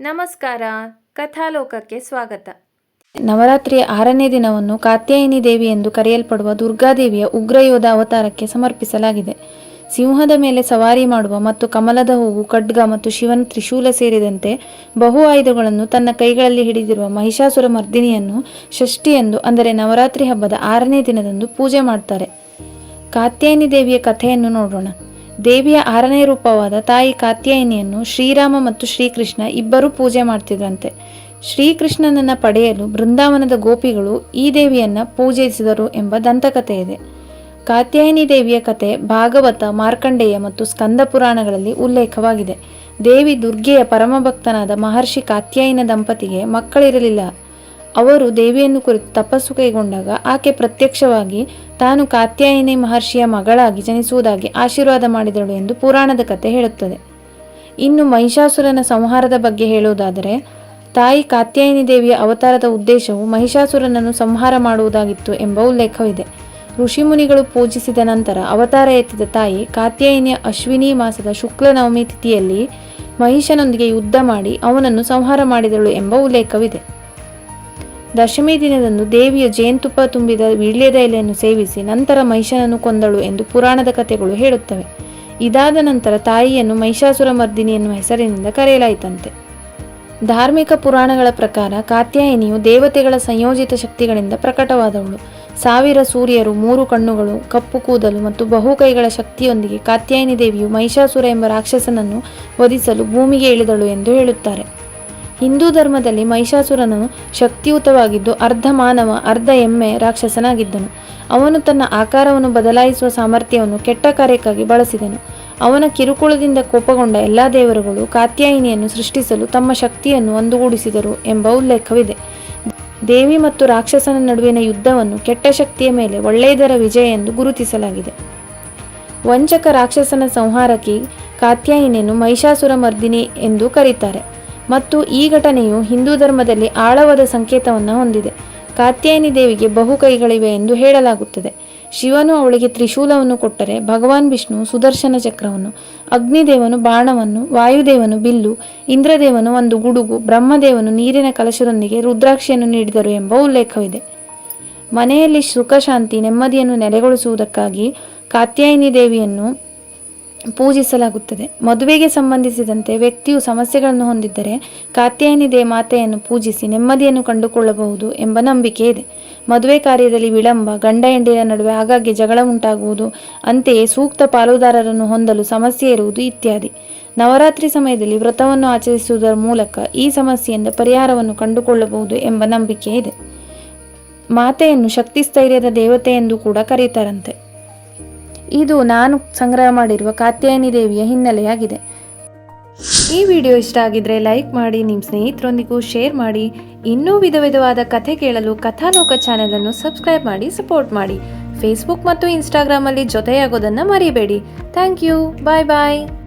ನಮಸ್ಕಾರ. ಕಥಾಲೋಕಕ್ಕೆ ಸ್ವಾಗತ. ನವರಾತ್ರಿಯ ಆರನೇ ದಿನವನ್ನು ಕಾತ್ಯಾಯಿನಿ ದೇವಿ ಎಂದು ಕರೆಯಲ್ಪಡುವ ದುರ್ಗಾದೇವಿಯ ಉಗ್ರಯೋಧ ಅವತಾರಕ್ಕೆ ಸಮರ್ಪಿಸಲಾಗಿದೆ. ಸಿಂಹದ ಮೇಲೆ ಸವಾರಿ ಮಾಡುವ ಮತ್ತು ಕಮಲದ ಹೂವು, ಖಡ್ಗ ಮತ್ತು ಶಿವನ ತ್ರಿಶೂಲ ಸೇರಿದಂತೆ ಬಹು ಆಯುಧಗಳನ್ನು ತನ್ನ ಕೈಗಳಲ್ಲಿ ಹಿಡಿದಿರುವ ಮಹಿಷಾಸುರ ಮರ್ದಿನಿಯನ್ನು ಷಷ್ಠಿಯಂದು, ಅಂದರೆ ನವರಾತ್ರಿ ಹಬ್ಬದ ಆರನೇ ದಿನದಂದು ಪೂಜೆ ಮಾಡ್ತಾರೆ. ಕಾತ್ಯಾಯಿನಿ ದೇವಿಯ ಕಥೆಯನ್ನು ನೋಡೋಣ. ದೇವಿಯ ಆರನೇ ರೂಪವಾದ ತಾಯಿ ಕಾತ್ಯಾಯಿನಿಯನ್ನು ಶ್ರೀರಾಮ ಮತ್ತು ಶ್ರೀಕೃಷ್ಣ ಇಬ್ಬರೂ ಪೂಜೆ ಮಾಡ್ತಿದ್ರಂತೆ. ಶ್ರೀಕೃಷ್ಣನನ್ನ ಪಡೆಯಲು ಬೃಂದಾವನದ ಗೋಪಿಗಳು ಈ ದೇವಿಯನ್ನ ಪೂಜಿಸಿದರು ಎಂಬ ದಂತಕಥೆ ಇದೆ ಕಾತ್ಯಾಯಿನಿ ದೇವಿಯ ಕಥೆ ಭಾಗವತ, ಮಾರ್ಕಂಡೇಯ ಮತ್ತು ಸ್ಕಂದ ಪುರಾಣಗಳಲ್ಲಿ ಉಲ್ಲೇಖವಾಗಿದೆ. ದೇವಿ ದುರ್ಗೆಯ ಪರಮಭಕ್ತನಾದ ಮಹರ್ಷಿ ಕಾತ್ಯಾಯಿನ ದಂಪತಿಗೆ ಮಕ್ಕಳಿರಲಿಲ್ಲ. ಅವರು ದೇವಿಯನ್ನು ಕುರಿತು ತಪಸ್ಸು ಕೈಗೊಂಡಾಗ ಆಕೆ ಪ್ರತ್ಯಕ್ಷವಾಗಿ ತಾನು ಕಾತ್ಯಾಯಿನಿ ಮಹರ್ಷಿಯ ಮಗಳಾಗಿ ಜನಿಸುವುದಾಗಿ ಆಶೀರ್ವಾದ ಮಾಡಿದಳು ಎಂದು ಪುರಾಣದ ಕಥೆ ಹೇಳುತ್ತದೆ. ಇನ್ನು ಮಹಿಷಾಸುರನ ಸಂಹಾರದ ಬಗ್ಗೆ ಹೇಳುವುದಾದರೆ, ತಾಯಿ ಕಾತ್ಯಾಯಿನಿ ದೇವಿಯ ಅವತಾರದ ಉದ್ದೇಶವು ಮಹಿಷಾಸುರನನ್ನು ಸಂಹಾರ ಮಾಡುವುದಾಗಿತ್ತು ಎಂಬ ಉಲ್ಲೇಖವಿದೆ. ಋಷಿಮುನಿಗಳು ಪೂಜಿಸಿದ ನಂತರ ಅವತಾರ ಎತ್ತಿದ ತಾಯಿ ಕಾತ್ಯಾಯಿನಿಯ ಅಶ್ವಿನಿ ಮಾಸದ ಶುಕ್ಲ ನವಮಿ ತಿಥಿಯಲ್ಲಿ ಮಹಿಷನೊಂದಿಗೆ ಯುದ್ಧ ಮಾಡಿ ಅವನನ್ನು ಸಂಹಾರ ಮಾಡಿದಳು ಎಂಬ ಉಲ್ಲೇಖವಿದೆ. ದಶಮಿ ದಿನದಂದು ದೇವಿಯ ಜೇನುತುಪ್ಪ ತುಂಬಿದ ವೀಳ್ಯದ ಎಲೆಯನ್ನು ಸೇವಿಸಿ ನಂತರ ಮಹಿಷನನ್ನು ಕೊಂದಳು ಎಂದು ಪುರಾಣದ ಕಥೆಗಳು ಹೇಳುತ್ತವೆ. ಇದಾದ ನಂತರ ತಾಯಿಯನ್ನು ಮಹಿಷಾಸುರ ಮರ್ದಿನಿ ಎನ್ನುವ ಹೆಸರಿನಿಂದ ಕರೆಯಲಾಯಿತಂತೆ. ಧಾರ್ಮಿಕ ಪುರಾಣಗಳ ಪ್ರಕಾರ ಕಾತ್ಯಾಯಿನಿಯು ದೇವತೆಗಳ ಸಂಯೋಜಿತ ಶಕ್ತಿಗಳಿಂದ ಪ್ರಕಟವಾದವಳು. ಸಾವಿರ ಸೂರ್ಯರು, ಮೂರು ಕಣ್ಣುಗಳು, ಕಪ್ಪು ಕೂದಲು ಮತ್ತು ಬಹುಕೈಗಳ ಶಕ್ತಿಯೊಂದಿಗೆ ಕಾತ್ಯಾಯಿನಿ ದೇವಿಯು ಮಹಿಷಾಸುರ ಎಂಬ ರಾಕ್ಷಸನನ್ನು ವಧಿಸಲು ಭೂಮಿಗೆ ಇಳಿದಳು ಎಂದು ಹೇಳುತ್ತಾರೆ. ಹಿಂದೂ ಧರ್ಮದಲ್ಲಿ ಮಹಿಷಾಸುರನು ಶಕ್ತಿಯುತವಾಗಿದ್ದು ಅರ್ಧ ಮಾನವ, ಅರ್ಧ ಎಮ್ಮೆ ರಾಕ್ಷಸನಾಗಿದ್ದನು. ಅವನು ತನ್ನ ಆಕಾರವನ್ನು ಬದಲಾಯಿಸುವ ಸಾಮರ್ಥ್ಯವನ್ನು ಕೆಟ್ಟ ಕಾರ್ಯಕ್ಕಾಗಿ ಬಳಸಿದನು. ಅವನ ಕಿರುಕುಳದಿಂದ ಕೋಪಗೊಂಡ ಎಲ್ಲ ದೇವರುಗಳು ಕಾತ್ಯಾಯಿನಿಯನ್ನು ಸೃಷ್ಟಿಸಲು ತಮ್ಮ ಶಕ್ತಿಯನ್ನು ಒಂದುಗೂಡಿಸಿದರು ಎಂಬ ಉಲ್ಲೇಖವಿದೆ. ದೇವಿ ಮತ್ತು ರಾಕ್ಷಸನ ನಡುವಿನ ಯುದ್ಧವನ್ನು ಕೆಟ್ಟ ಶಕ್ತಿಯ ಮೇಲೆ ಒಳ್ಳೆಯದರ ವಿಜಯ ಎಂದು ಗುರುತಿಸಲಾಗಿದೆ. ವಂಚಕ ರಾಕ್ಷಸನ ಸಂಹಾರಕ್ಕೆ ಕಾತ್ಯಾಯಿನಿಯನ್ನು ಮಹಿಷಾಸುರ ಮರ್ದಿನಿ ಎಂದು ಕರೀತಾರೆ. ಮತ್ತು ಈ ಘಟನೆಯು ಹಿಂದೂ ಧರ್ಮದಲ್ಲಿ ಆಳವಾದ ಸಂಕೇತವನ್ನು ಹೊಂದಿದೆ. ಕಾತ್ಯಾಯಿನಿ ದೇವಿಗೆ ಬಹು ಕೈಗಳಿವೆ ಎಂದು ಹೇಳಲಾಗುತ್ತದೆ. ಶಿವನು ಅವಳಿಗೆ ತ್ರಿಶೂಲವನ್ನು ಕೊಟ್ಟರೆ ಭಗವಾನ್ ವಿಷ್ಣು ಸುದರ್ಶನ ಚಕ್ರವನ್ನು, ಅಗ್ನಿದೇವನು ಬಾಣವನ್ನು, ವಾಯುದೇವನು ಬಿಲ್ಲು, ಇಂದ್ರದೇವನು ಒಂದು ಗುಡುಗು, ಬ್ರಹ್ಮದೇವನು ನೀರಿನ ಕಲಶದೊಂದಿಗೆ ರುದ್ರಾಕ್ಷಿಯನ್ನು ನೀಡಿದರು ಎಂಬ ಉಲ್ಲೇಖವಿದೆ. ಮನೆಯಲ್ಲಿ ಸುಖ ಶಾಂತಿ ನೆಮ್ಮದಿಯನ್ನು ನೆಲೆಗೊಳಿಸುವುದಕ್ಕಾಗಿ ಕಾತ್ಯಾಯಿನಿ ದೇವಿಯನ್ನು ಪೂಜಿಸಲಾಗುತ್ತದೆ. ಮದುವೆಗೆ ಸಂಬಂಧಿಸಿದಂತೆ ವ್ಯಕ್ತಿಯು ಸಮಸ್ಯೆಗಳನ್ನು ಹೊಂದಿದ್ದರೆ ಕಾತ್ಯಾಯನಿದೆ ಮಾತೆಯನ್ನು ಪೂಜಿಸಿ ನೆಮ್ಮದಿಯನ್ನು ಕಂಡುಕೊಳ್ಳಬಹುದು ಎಂಬ ನಂಬಿಕೆ ಇದೆ. ಮದುವೆ ಕಾರ್ಯದಲ್ಲಿ ವಿಳಂಬ, ಗಂಡ ಹೆಂಡೆಯ ನಡುವೆ ಆಗಾಗ್ಗೆ ಜಗಳ ಉಂಟಾಗುವುದು, ಅಂತೆಯೇ ಸೂಕ್ತ ಪಾಲುದಾರರನ್ನು ಹೊಂದಲು ಸಮಸ್ಯೆ ಇರುವುದು ಇತ್ಯಾದಿ. ನವರಾತ್ರಿ ಸಮಯದಲ್ಲಿ ವ್ರತವನ್ನು ಆಚರಿಸುವುದರ ಮೂಲಕ ಈ ಸಮಸ್ಯೆಯಿಂದ ಪರಿಹಾರವನ್ನು ಕಂಡುಕೊಳ್ಳಬಹುದು ಎಂಬ ನಂಬಿಕೆ ಇದೆ. ಮಾತೆಯನ್ನು ಶಕ್ತಿ ಸ್ಥೈರ್ಯದ ದೇವತೆ ಎಂದು ಕೂಡ ಕರೀತಾರಂತೆ ಇದು ನಾನು ಸಂಗ್ರಹ ಮಾಡಿರುವ ಕಾತ್ಯಾಯನಿ ದೇವಿಯ ಹಿನ್ನೆಲೆಯಾಗಿದೆ. ಈ ವಿಡಿಯೋ ಇಷ್ಟ ಆಗಿದ್ರೆ ಲೈಕ್ ಮಾಡಿ ನಿಮ್ಮ ಸ್ನೇಹಿತರೊಂದಿಗೂ ಶೇರ್ ಮಾಡಿ, ಇನ್ನೂ ವಿಧ ವಿಧವಾದ ಕಥೆ ಕೇಳಲು ಕಥಾಲೋಕ ಚಾನೆಲ್ ಅನ್ನು ಸಬ್ಸ್ಕ್ರೈಬ್ ಮಾಡಿ, ಸಪೋರ್ಟ್ ಮಾಡಿ. ಫೇಸ್ಬುಕ್ ಮತ್ತು ಇನ್ಸ್ಟಾಗ್ರಾಮಲ್ಲಿ ಜೊತೆಯಾಗೋದನ್ನು ಮರಿಬೇಡಿ. Thank you. Bye bye.